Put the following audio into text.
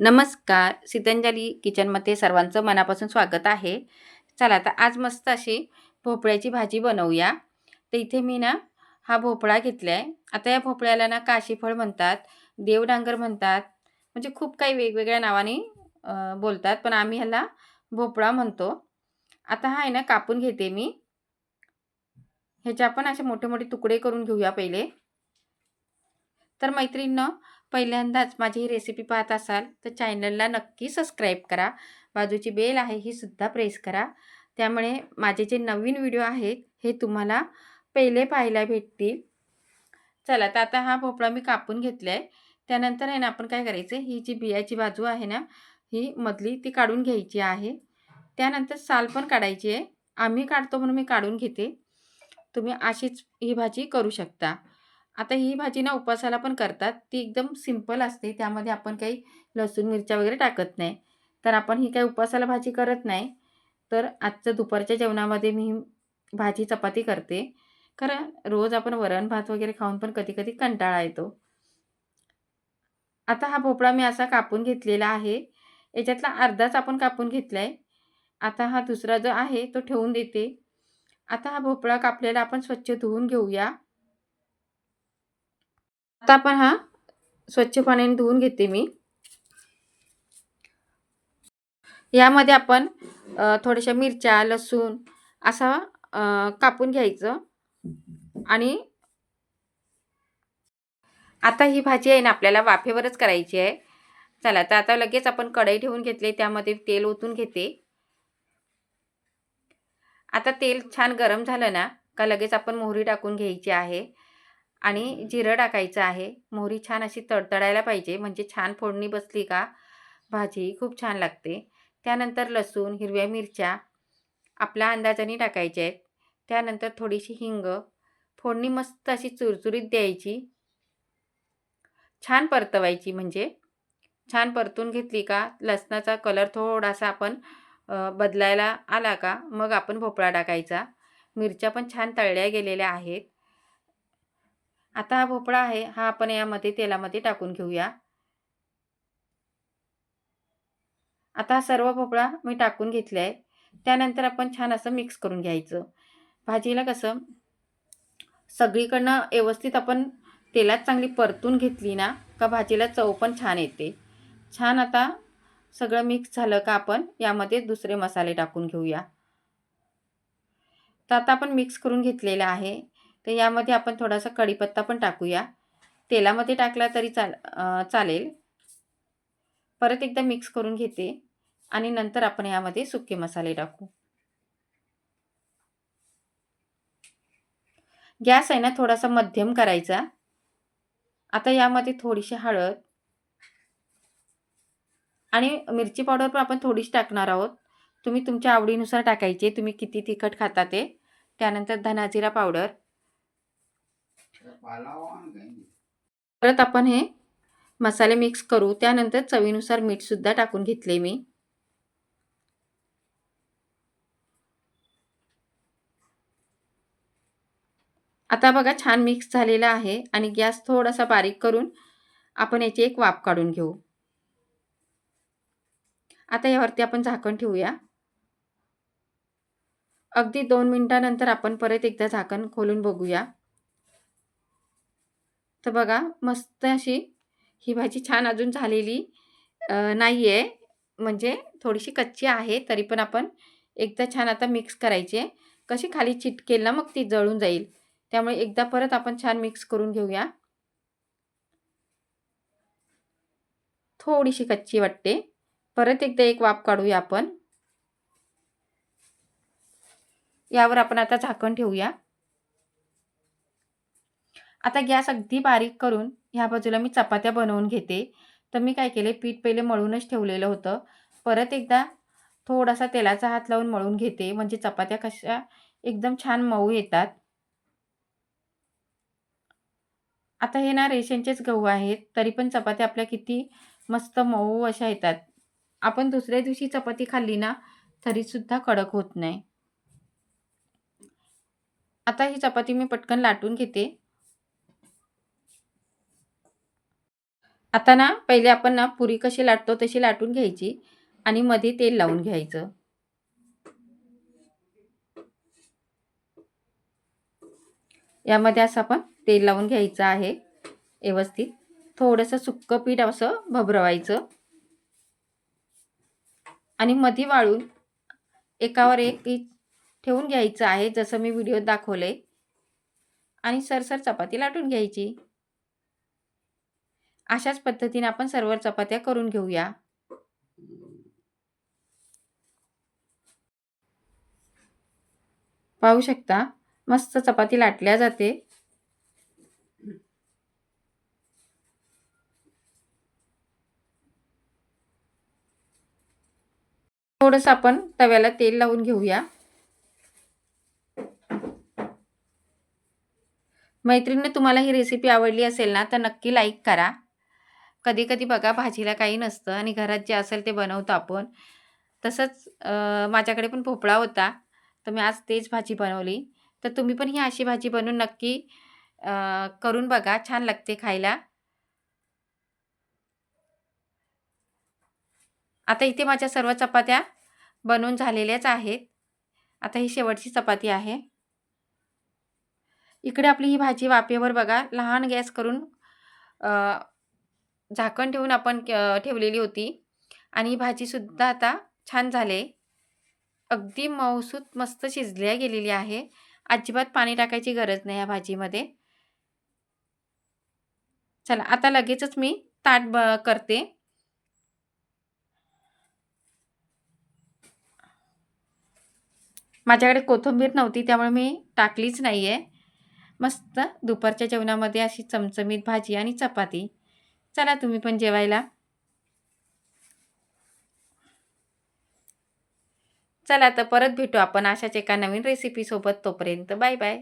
नमस्कार सीतांजली किचनमध्ये सर्वांचं मनापासून स्वागत आहे. चला आता आज मस्त अशी भोपळ्याची भाजी बनवूया. तर इथे मी ना हा भोपळा घेतला आहे आता या भोपळ्याला ना काशीफळ म्हणतात देवडांगर म्हणतात म्हणजे खूप काही वेगवेगळ्या नावाने बोलतात पण आम्ही ह्याला भोपळा म्हणतो. आता हा आहे ना कापून घेते मी. ह्याचे आपण असे मोठे मोठे तुकडे करून घेऊया पहिले. तर मैत्रिणीनं पहिल्यांदाच माझी ही रेसिपी पाहत असाल तर चॅनलला नक्की सबस्क्राईब करा. बाजूची बेल आहे ही सुद्धा प्रेस करा. त्यामुळे माझे जे नवीन व्हिडिओ आहेत हे तुम्हाला पहिले पाहायला भेटतील. चला तर आता हा भोपळा मी कापून घेतला आहे त्यानंतर आहे ना आपण काय करायचं ही जी बियाची बाजू आहे ना ही मधली ती काढून घ्यायची आहे. त्यानंतर साल पण काढायची आहे. आम्ही काढतो म्हणून मी काढून घेते. तुम्ही अशीच ही भाजी करू शकता. आता ही भाजी ना उपवासाला पण करतात. ती एकदम सिंपल असते. त्यामध्ये आपण काही लसूण मिरच्या वगैरे टाकत नाही. तर आपण ही काही उपवासाला भाजी करत नाही. तर आजच्या दुपारच्या जेवणामध्ये मी भाजी चपाती करते. कारण रोज आपण वरण भात वगैरे खाऊन पण कधी कधी कंटाळा येतो. आता हा भोपळा मी असा कापून घेतलेला आहे. याच्यातला अर्धाच आपण कापून घेतला आहे आता हा दुसरा जो आहे तो ठेवून देते. आता हा भोपळा कापलेला आपण स्वच्छ धुवून घेऊया. आता आपण हा स्वच्छ पाण्याने धुवून घेते मी. यामध्ये आपण थोड्याशा मिरच्या लसूण असा कापून घ्यायचं. आणि आता ही भाजी आहे ना आपल्याला वाफेवरच करायची आहे. चला तर आता लगेच आपण कढई ठेवून घेतले त्यामध्ये तेल ओतून घेते. आता तेल छान गरम झालं ना का लगेच आपण मोहरी टाकून घ्यायची आहे. आणि जिरं टाकायचं आहे. मोहरी छान अशी तडतडायला पाहिजे. म्हणजे छान फोडणी बसली का? भाजी खूप छान लागते. त्यानंतर लसूण हिरव्या मिरच्या आपल्या अंदाजाने टाकायच्या आहेत. त्यानंतर थोडीशी हिंग. फोडणी मस्त अशी चुरचुरीत द्यायची. छान परतवायची म्हणजे. छान परतून घेतली का? लसणाचा कलर थोडासा आपण बदलायला आला का? मग आपण भोपळा टाकायचा. मिरच्या पण छान तळल्या गेलेल्या आहेत. आता हा भोपळा आहे हा आपण यामध्ये तेलामध्ये टाकून घेऊया. आता हा सर्व भोपळा मी टाकून घेतला आहे. त्यानंतर आपण छान असं मिक्स करून घ्यायचं. भाजीला कसं सगळीकडनं व्यवस्थित आपण तेलात चांगली परतून घेतली ना का भाजीला चव पण छान येते. छान आता सगळं मिक्स झालं का आपण यामध्ये दुसरे मसाले टाकून घेऊया. तर आता आपण मिक्स करून घेतलेलं आहे. तर यामध्ये आपण थोडासा कढीपत्ता पण टाकूया. तेलामध्ये टाकला तरी चाल चालेल. परत एकदा मिक्स करून घेते आणि नंतर आपण यामध्ये सुके मसाले टाकू. गॅस आहे ना थोडासा मध्यम करायचा. आता यामध्ये थोडीशी हळद आणि मिरची पावडर पण आपण थोडीशी टाकणार आहोत. तुम्ही तुमच्या आवडीनुसार टाकायचे. तुम्ही किती तिखट खाता ते. त्यानंतर धनाजिरा पावडर. परत आपण हे मसाले मिक्स करू. त्यानंतर चवीनुसार मीठसुद्धा टाकून घेतले मी. आता बघा छान मिक्स झालेला आहे आणि गॅस थोडासा बारीक करून आपण याची एक वाफ काढून घेऊ. आता यावरती आपण झाकण ठेवूया. अगदी दोन मिनटानंतर आपण परत एकदा झाकण खोलून बघूया. तर बघा मस्त अशी ही भाजी छान अजून झालेली नाही आहे म्हणजे थोडीशी कच्ची आहे तरी पण आपण एकदा छान आता मिक्स करायची कशी खाली चिटकेल ना मग ती जळून जाईल. त्यामुळे एकदा परत आपण छान मिक्स करून घेऊया. थोडीशी कच्ची वाटते. परत एकदा एक वाफ काढूया आपण. यावर आपण आता झाकण ठेवूया. आता गॅस अगदी बारीक करून ह्या बाजूला मी चपात्या बनवून घेते. तर मी काय केले पीठ पहिले मळूनच ठेवलेलं होतं. परत एकदा थोडासा तेलाचा हात लावून मळून घेते. म्हणजे चपात्या कशा एकदम छान मऊ येतात. आता हे ना रेशनचेच गहू आहेत. तरी पण चपात्या आपल्या किती मस्त मऊ अशा येतात. आपण दुसऱ्या दिवशी चपाती खाल्ली ना तरीसुद्धा कडक होत नाही. आता ही चपाती मी पटकन लाटून घेते. आता ना पहिले आपण ना पुरी कशी लाटतो तशी लाटून घ्यायची आणि मध्ये तेल लावून घ्यायचं. यामध्ये असं आपण तेल लावून घ्यायचं आहे व्यवस्थित. थोडंसं सुक्कं पीठ असं भभरवायचं. आणि मध्ये वाळून एकावर एक ठेवून घ्यायचं आहे जसं मी व्हिडिओत दाखवले आणि सरसर चपाती लाटून घ्यायची. अशाच पद्धतीने आपण सर्व चपात्या करून घेऊया. पाहू शकता मस्त चपाती लाटल्या जाते. थोडंसं आपण तव्याला तेल लावून घेऊया. मैत्रिणी तुम्हाला ही रेसिपी आवडली असेल ना तर नक्की लाईक करा. कधी कधी बघा भाजीला काही नसतं आणि घरात जे असेल ते बनवतो आपण. तसंच माझ्याकडे पण भोपळा होता तर मी आज तेच भाजी बनवली. तर तुम्ही पण ही अशी भाजी बनवून नक्की करून बघा छान लागते खायला. आता इथे माझ्या सर्व चपात्या बनवून झालेल्याच आहेत. आता ही शेवटची चपाती आहे. इकडे आपली ही भाजी वाफेवर बघा लहान गॅस करून झाकण ठेवून आपण ठेवलेली होती. आणि भाजीसुद्धा आता छान झाले. अगदी मऊसूत मस्त शिजल्या गेलेली आहे. अजिबात पाणी टाकायची गरज नाही या भाजीमध्ये. चला आता लगेचच मी ताट ब करते. माझ्याकडे कोथिंबीर नव्हती त्यामुळे मी टाकलीच नाही आहे मस्त दुपारच्या जेवणामध्ये अशी चमचमीत भाजी आणि चपाती. चला तुम्ही पण जेवायला. चला तर परत भेटू आपण अशाच एका नवीन रेसिपीसोबत तोपर्यंत. Bye bye